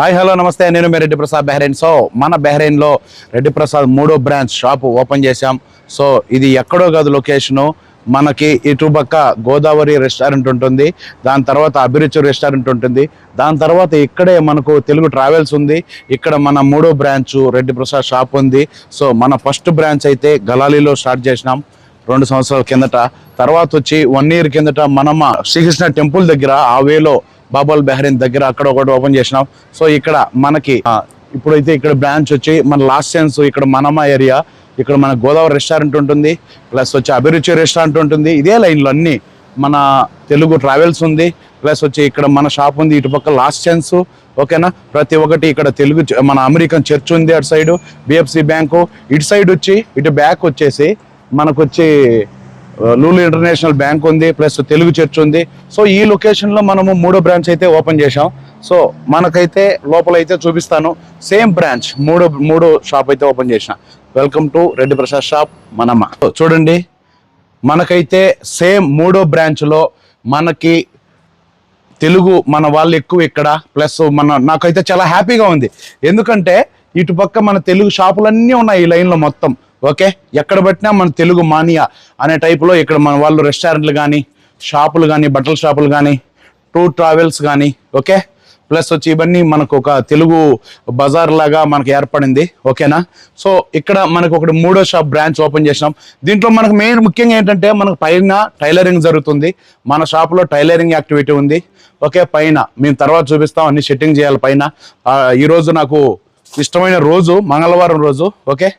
Hi hello నమస్తే. నేను మీ రెడ్డి ప్రసాద్ బెహ్రైన్ సో మన బెహ్రైన్లో రెడ్డి ప్రసాద్ మూడో బ్రాంచ్ షాపు ఓపెన్ చేశాం. సో ఇది ఎక్కడో కాదు లొకేషను. మనకి ఇటుపక్క గోదావరి రెస్టారెంట్ ఉంటుంది. దాని తర్వాత అభిరుచి రెస్టారెంట్ ఉంటుంది. దాని తర్వాత ఇక్కడే మనకు తెలుగు ట్రావెల్స్ ఉంది. ఇక్కడ మన మూడో బ్రాంచ్ రెడ్డి ప్రసాద్ షాప్ ఉంది. సో మన ఫస్ట్ బ్రాంచ్ అయితే గలాలీలో స్టార్ట్ చేసినాం రెండు సంవత్సరాల కిందట. తర్వాత వచ్చి వన్ ఇయర్ కిందట మనమ శ్రీకృష్ణ టెంపుల్ దగ్గర ఆ వేలో బాబాల్ బెహరీన్ దగ్గర అక్కడ ఒకటి ఓపెన్ చేసినాం. సో ఇక్కడ మనకి ఇప్పుడైతే ఇక్కడ బ్రాంచ్ వచ్చి మన లాస్ట్ సెన్స్ ఇక్కడ మనమ ఏరియా ఇక్కడ మన గోదావరి రెస్టారెంట్ ఉంటుంది ప్లస్ వచ్చి అభిరుచి రెస్టారెంట్ ఉంటుంది. ఇదే లైన్లో అన్ని మన తెలుగు ట్రావెల్స్ ఉంది ప్లస్ వచ్చి ఇక్కడ మన షాప్ ఉంది ఇటుపక్క లాస్ట్ ఛాన్స్ ఓకేనా? ప్రతి ఒక్కటి ఇక్కడ తెలుగు మన అమెరికన్ చర్చ్ ఉంది అటు సైడ్ బిఎఫ్సి బ్యాంకు ఇటు సైడ్ వచ్చి ఇటు బ్యాక్ వచ్చేసి మనకు వచ్చి లూలు ఇంటర్నేషనల్ బ్యాంక్ ఉంది ప్లస్ తెలుగు చర్చ్ ఉంది. సో ఈ లొకేషన్లో మనము మూడో బ్రాంచ్ అయితే ఓపెన్ చేశాం. సో మనకైతే లోపల అయితే చూపిస్తాను. సేమ్ బ్రాంచ్ మూడో మూడో షాప్ అయితే ఓపెన్ చేసిన. Welcome to Reddy Prasad shop మనమ్మ. చూడండి మనకైతే సేమ్ మూడో బ్రాంచ్లో మనకి తెలుగు మన వాళ్ళు ఎక్కువ ఇక్కడ ప్లస్ మన నాకైతే చాలా హ్యాపీగా ఉంది. ఎందుకంటే ఇటు పక్క మన తెలుగు షాపులన్నీ ఉన్నాయి ఈ లైన్లో మొత్తం. ఓకే? ఎక్కడ పెట్టినా మన తెలుగు మానియా అనే టైపులో ఇక్కడ మన వాళ్ళు రెస్టారెంట్లు కానీ షాపులు కానీ బట్టల షాపులు కానీ టూర్ ట్రావెల్స్ కానీ ఓకే? ప్లస్ వచ్చి ఇవన్నీ మనకు ఒక తెలుగు బజార్ లాగా మనకు ఏర్పడింది ఓకేనా? సో ఇక్కడ మనకు ఒకటి మూడో షాప్ బ్రాంచ్ ఓపెన్ చేసినాం. దీంట్లో మనకు మెయిన్ ముఖ్యంగా ఏంటంటే మనకు పైన టైలరింగ్ జరుగుతుంది. మన షాప్లో టైలరింగ్ యాక్టివిటీ ఉంది ఓకే? పైన మేము తర్వాత చూపిస్తాం అన్ని సెట్టింగ్ చేయాలి పైన. ఈరోజు నాకు ఇష్టమైన రోజు మంగళవారం రోజు ఓకే?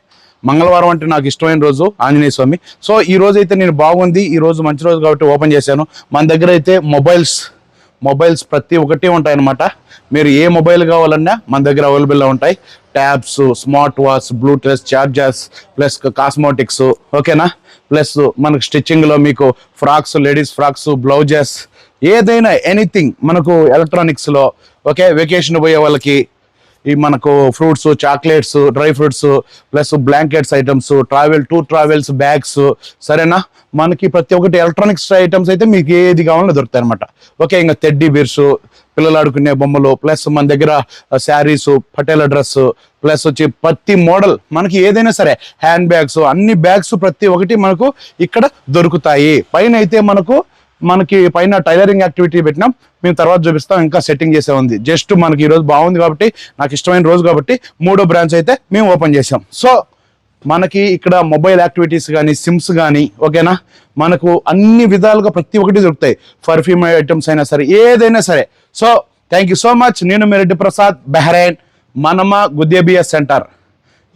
మంగళవారం అంటే నాకు ఇష్టమైన రోజు ఆంజనేయ స్వామి. సో ఈ రోజు అయితే నేను బాగుంది. ఈ రోజు మంచి రోజు కాబట్టి ఓపెన్ చేశాను. మన దగ్గర అయితే మొబైల్స్ మొబైల్స్ ప్రతి ఒక్కటి ఉంటాయన్నమాట. మీరు ఏ మొబైల్ కావాలన్నా మన దగ్గర అవైలబుల్లో ఉంటాయి. Tabs smart watch bluetooth chargers plus cosmetics ఓకేనా? ప్లస్ మనకు స్టిచ్చింగ్లో మీకు ఫ్రాక్స్ లేడీస్ ఫ్రాక్స్ బ్లౌజెస్ ఏదైనా ఎనీథింగ్ మనకు ఎలక్ట్రానిక్స్లో ఓకే? వెకేషన్ పోయే వాళ్ళకి ఈ మనకు fruits chocolates dry fruits plus blankets items travel to travels bags సరేనా? మనకి ప్రతి ఒక్కటి ఎలక్ట్రానిక్స్ ఐటమ్స్ అయితే మీకు ఏది కావాలో దొరుకుతాయి అనమాట ఓకే ఇంకా తెడ్డీ బీర్స్ పిల్లలు ఆడుకునే బొమ్మలు ప్లస్ మన దగ్గర శారీస్ పటేల డ్రెస్ ప్లస్ వచ్చి ప్రతి మోడల్. మనకి ఏదైనా సరే హ్యాండ్ బ్యాగ్స్ అన్ని బ్యాగ్స్ ప్రతి ఒక్కటి మనకు ఇక్కడ దొరుకుతాయి. పైన అయితే మనకు మనకి పైన టైలరింగ్ యాక్టివిటీ పెట్టినాం. మేము తర్వాత చూపిస్తాం. ఇంకా సెట్టింగ్ చేసే ఉంది. జస్ట్ మనకి ఈ రోజు బాగుంది కాబట్టి నాకు ఇష్టమైన రోజు కాబట్టి మూడో బ్రాంచ్ అయితే మేము ఓపెన్ చేసాం సో మనకి ఇక్కడ మొబైల్ యాక్టివిటీస్ కానీ సిమ్స్ కానీ ఓకేనా? మనకు అన్ని విధాలుగా ప్రతి ఒక్కటి దొరుకుతాయి. పర్ఫ్యూమ్ ఐటమ్స్ అయినా సరే ఏదైనా సరే. So thank you so much నేను మీ రెడ్డి ప్రసాద్ బెహ్రైన్ మనమ గుద్దేబియా సెంటర్.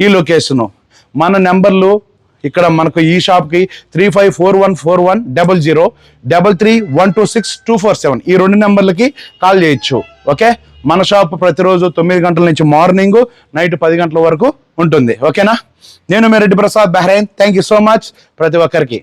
ఈ లొకేషను. మన నెంబర్లు ఇక్కడ మనకు ఈ షాప్కి three five four one four one double zero double three one two six two four seven ఈ రెండు నెంబర్లకి కాల్ చేయొచ్చు. ఓకే? మన షాప్ ప్రతిరోజు తొమ్మిది గంటల నుంచి మార్నింగ్ నైట్ పది గంటల వరకు ఉంటుంది. ఓకేనా? నేను మీ Reddy Prasad Bahrain. Thank you so much ప్రతి ఒక్కరికి.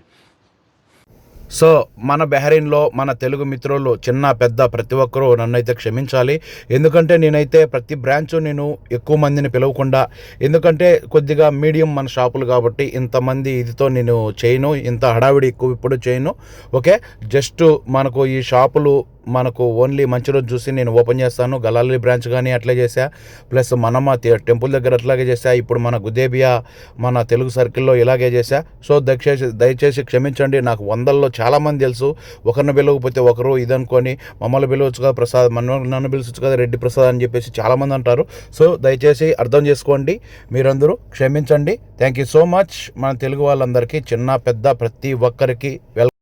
సో మన బెహరీన్లో మన తెలుగు మిత్రులు చిన్న పెద్ద ప్రతి ఒక్కరూ నన్ను అయితే క్షమించాలి. ఎందుకంటే నేనైతే ప్రతి బ్రాంచ్ నేను ఎక్కువ మందిని పిలవకుండా ఎందుకంటే కొద్దిగా మీడియం మన షాపులు కాబట్టి ఇంతమంది ఇదితో నేను చేయను ఇంత హడావిడి ఎక్కువ ఇప్పుడు చేయను. ఓకే? జస్ట్ మనకు ఈ షాపులు మనకు ఓన్లీ మంచి రోజు చూసి నేను ఓపెన్ చేస్తాను. గలాలి బ్రాంచ్ కానీ అట్లే చేశా. ప్లస్ మనమ తే- టెంపుల్ దగ్గర అట్లాగే చేశా. ఇప్పుడు మన గుదేబియా మన తెలుగు సర్కిల్లో ఇలాగే చేశా. సో దయచేసి దయచేసి క్షమించండి. నాకు వందల్లో చాలామంది తెలుసు. ఒకరిని పిలవకపోతే ఒకరు ఇదనుకొని మమ్మల్ని పిలవచ్చు కదా ప్రసాద్ మన నన్ను పిలవచ్చు కదా రెడ్డి ప్రసాద్ అని చెప్పేసి చాలామంది అంటారు. సో దయచేసి అర్థం చేసుకోండి. మీరందరూ క్షమించండి. థ్యాంక్ యూ సో మచ్ మన తెలుగు వాళ్ళందరికీ చిన్న పెద్ద ప్రతి ఒక్కరికి వెల్